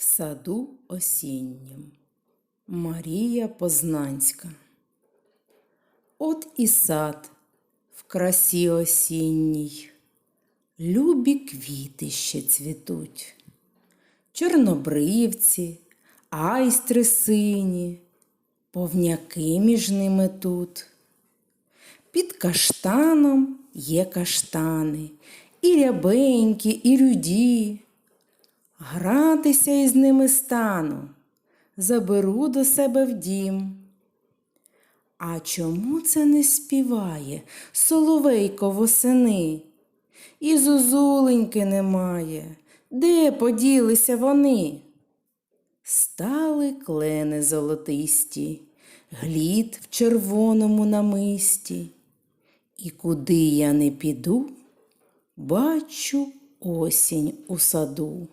В саду осіннім. Марія Познанська. От і сад в красі осінній. Любі квіти ще цвітуть. Чорнобривці, айстри сині, повняки між ними тут. Під каштаном є каштани, і рябенькі, і рюді. Гратися із ними стану, заберу до себе в дім. А чому це не співає соловейко восени? І зозуленьки немає, де поділися вони? Стали клени золотисті, глід в червоному намисті. І куди я не піду, бачу осінь у саду.